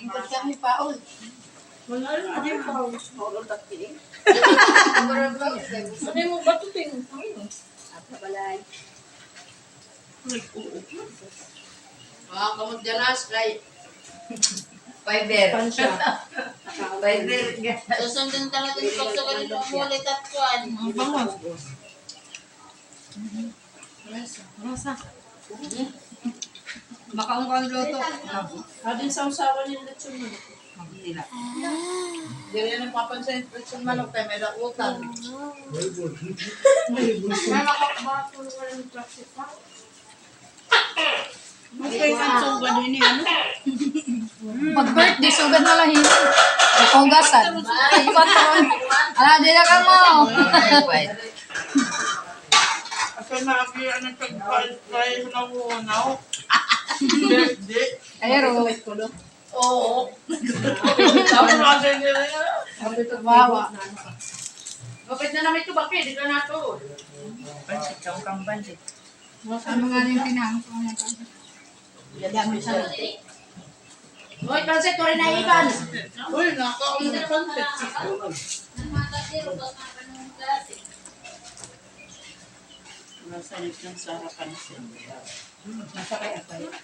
Ingkod kami paol. Wala rin. Ano yung pao? Paol takti. Ano mo ba ito ting? Ano? Apa balay. Mga kamot ganas kay Fiber. Fiber. Susundin talaga yung pagsukan ng ulit at kuan. Ang bangas. Rosa. Makaong kang loto. Adin sa usawa ni Lechon mo. Na. Hindi rin ang papansin yung manok kay may lakutan. Okay, kansong ba din ni ano? Pag birthday, sugad na lang hindi. Hugasan. Patron. Ala, di na ka mo. Asa na aki ang nagpagpalpay na unaw. Birthday. Ayero. Oo. Tapos natin nila yan. Wawa. Bakit na namin ito bakit? Di ka na ito. Pansit, kang kang pansit. Ano nga rin pinahang ko na Hoy, pansit ko rin na iban. Uy, nakaon ng pansit. Nasa ng sarap pansit. Nasa kaya yun.